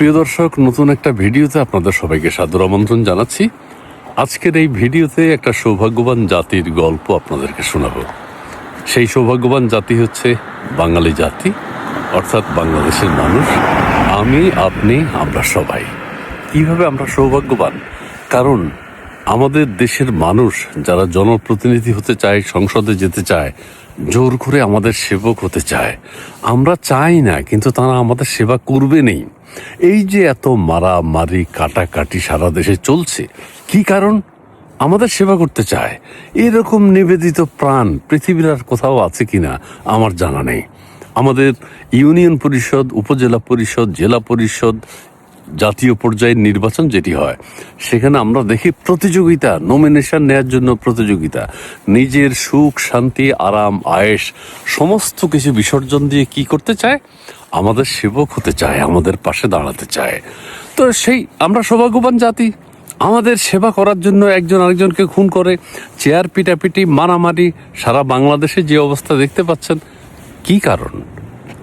প্রিয় দর্শক, নতুন একটা ভিডিওতে আপনাদের সবাইকে সাদর আমন্ত্রণ জানাচ্ছি। আজকের এই ভিডিওতে একটা সৌভাগ্যবান জাতির গল্প আপনাদেরকে শোনাব। সেই সৌভাগ্যবান জাতি হচ্ছে বাঙালি জাতি, অর্থাৎ বাংলাদেশের মানুষ। আমি, আপনি, আমরা সবাই। কীভাবে আমরা সৌভাগ্যবান? কারণ আমাদের দেশের মানুষ যারা জনপ্রতিনিধি হতে চায়, সংসদে যেতে চায়, জোর করে আমাদের সেবক হতে চায়। আমরা চাই না, কিন্তু তারা আমাদের সেবা করবে নেই। এই যে এত মারামারি, কাটাকাটি সারা দেশে চলছে, কি কারণ? আমাদের সেবা করতে চায়। এরকম নিবেদিত প্রাণ পৃথিবীর আর কোথাও আছে কি না আমার জানা নেই। আমাদের ইউনিয়ন পরিষদ, উপজেলা পরিষদ, জেলা পরিষদ জাতীয় পর্যায়ের নির্বাচন যেটি হয়, সেখানে আমরা দেখি প্রতিযোগিতা নমিনেশন নেয়ার জন্য প্রতিযোগিতা। নিজের সুখ, শান্তি, আরাম আয়েস সমস্ত কিছু বিসর্জন দিয়ে কি করতে চায়? আমাদের সেবক হতে চায়, আমাদের পাশে দাঁড়াতে চায়। তো সেই আমরা সৌভাগ্যবান জাতি। আমাদের সেবা করার জন্য একজন আরেকজনকে খুন করে, চেয়ার পিটাপিটি, মারামারি, সারা বাংলাদেশে যে অবস্থা দেখতে পাচ্ছেন, কি কারণ?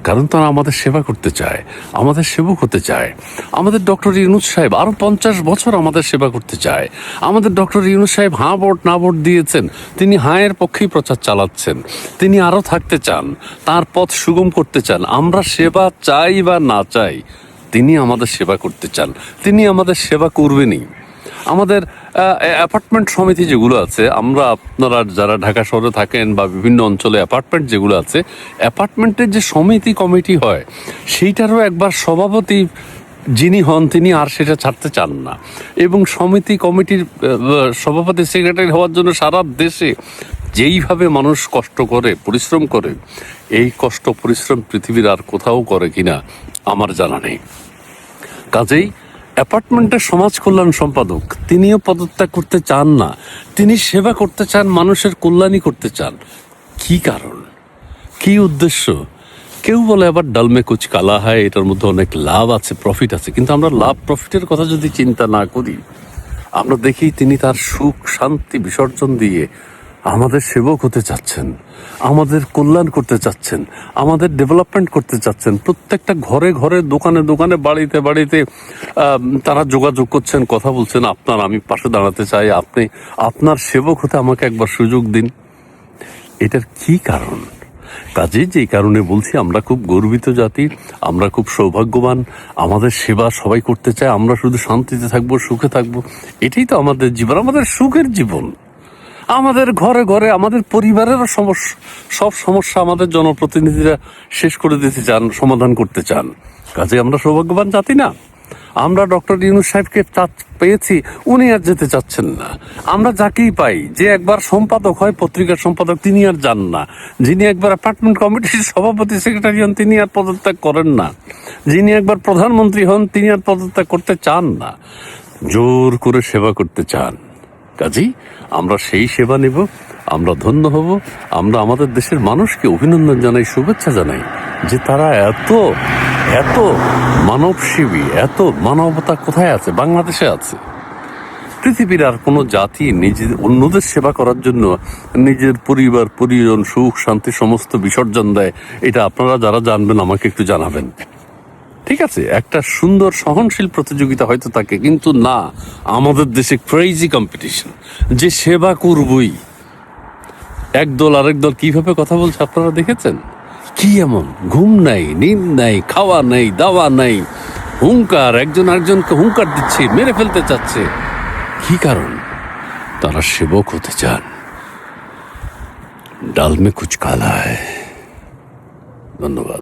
কারণ তারা আমাদের সেবা করতে চায়, আমাদের সেবক হতে চায়। আমাদের ডক্টর ইউনুস সাহেব আরও পঞ্চাশ বছর আমাদের সেবা করতে চায়। আমাদের ডক্টর ইউনুস সাহেব হাঁ ভোট, না ভোট দিয়েছেন। তিনি হাঁয়ের পক্ষেই প্রচার চালাচ্ছেন। তিনি আরও থাকতে চান, তার পথ সুগম করতে চান। আমরা সেবা চাই বা না চাই, তিনি আমাদের সেবা করতে চান। তিনি আমাদের সেবা করবেনই। আমাদের অ্যাপার্টমেন্ট সমিতি যেগুলো আছে, আমরা আপনারা যারা ঢাকা শহরে থাকেন বা বিভিন্ন অঞ্চলে অ্যাপার্টমেন্ট যেগুলো আছে অ্যাপার্টমেন্টের যে সমিতি কমিটি হয়, সেইটারও একবার সভাপতি যিনি হন, তিনি আর সেটা ছাড়তে চান না। এবং সমিতি কমিটির সভাপতি সেক্রেটারি হওয়ার জন্য সারা দেশে যেইভাবে মানুষ কষ্ট করে, পরিশ্রম করে, এই কষ্ট, পরিশ্রম পৃথিবীর আর কোথাও করে কিনা, আমার জানা নেই। কাজেই অ্যাপার্টমেন্টের সমাজ কল্যাণ সম্পাদক, তিনিও পদত্যাগ করতে চান না। তিনি সেবা করতে চান, মানুষের কল্যাণই করতে চান। কি কারণ? কি উদ্দেশ্য? কেউ বলে আবার ডালমে কুচ কালা হয়, এটার মধ্যে অনেক লাভ আছে প্রফিট আছে। কিন্তু আমরা লাভ প্রফিটের কথা যদি চিন্তা না করি, আমরা দেখি তিনি তার সুখ, শান্তি, বিসর্জন দিয়ে আমাদের সেবক হতে চাচ্ছেন, আমাদের কল্যাণ করতে চাচ্ছেন, আমাদের ডেভেলপমেন্ট করতে চাচ্ছেন, প্রত্যেকটা ঘরে ঘরে, দোকানে দোকানে, বাড়িতে বাড়িতে তারা যোগাযোগ করছেন, কথা বলছেন, আপনার আমি পাশে দাঁড়াতে চাই, আপনি, আপনার সেবক হতে আমাকে একবার সুযোগ দিন। এটার কি কারণ? কাজে যে কারণে বলছি, আমরা খুব গর্বিত জাতি, আমরা খুব সৌভাগ্যবান, আমাদের সেবা সবাই করতে চায়, আমরা শুধু শান্তিতে থাকব, সুখে থাকব, এটাই তো আমাদের জীবন, আমাদের সুখের জীবন। আমাদের ঘরে ঘরে, আমাদের পরিবারেরও সমস্যা সব সমস্যা আমাদের জনপ্রতিনিধিরা শেষ করে দিতে চান, সমাধান করতে চান। কাজে আমরা সৌভাগ্যবান জাতি না। আমরা ডক্টর ইউনুস সাহেবকে পেয়েছি, উনি আর যেতে চাচ্ছেন না। আমরা যাকেই পাই, যে একবার সম্পাদক হয়, পত্রিকার সম্পাদক, তিনি আর যান না। যিনি একবার অ্যাপার্টমেন্ট কমিটির সভাপতি, সেক্রেটারি হন, তিনি আর পদত্যাগ করেন না। যিনি একবার প্রধানমন্ত্রী হন, তিনি আর পদত্যাগ করতে চান না। জোর করে সেবা করতে চান। কাজেই আমরা সেই সেবা নেব, আমরা ধন্য হব, আমরা আমাদের দেশের মানুষকে অভিনন্দন জানাই, শুভেচ্ছা জানাই যে তারা এত এত মানবসেবী, এত মানবতা কোথায় আছে? বাংলাদেশে আছে। পৃথিবীর আর কোনো জাতি নিজের অন্যদের সেবা করার জন্য নিজের পরিবার, পরিজন, সুখ, শান্তি, সমস্ত বিসর্জন দেয়। এটা আপনারা যারা জানবেন, আমাকে একটু জানাবেন। ঠিক আছে, একটা সুন্দর সহনশীল প্রতিযোগিতা হয়তো থাকে কিন্তু না, আমাদের দেশে ক্রেজি কম্পিটিশন যে সেবা করবই। এক দল আরেক দল কীভাবে কথা বলছে আপনারা দেখেছেন? কি এমন? ঘুম নাই, নিম নাই, খাওয়া নেই, দাওয়া নেই, হুঙ্কার, একজন আরেকজনকে হুঙ্কার দিচ্ছে, মেরে ফেলতে চাচ্ছে। কি কারণ? তারা সেবক হতে চান। ডাল মে কুচ কালা ধন্যবাদ।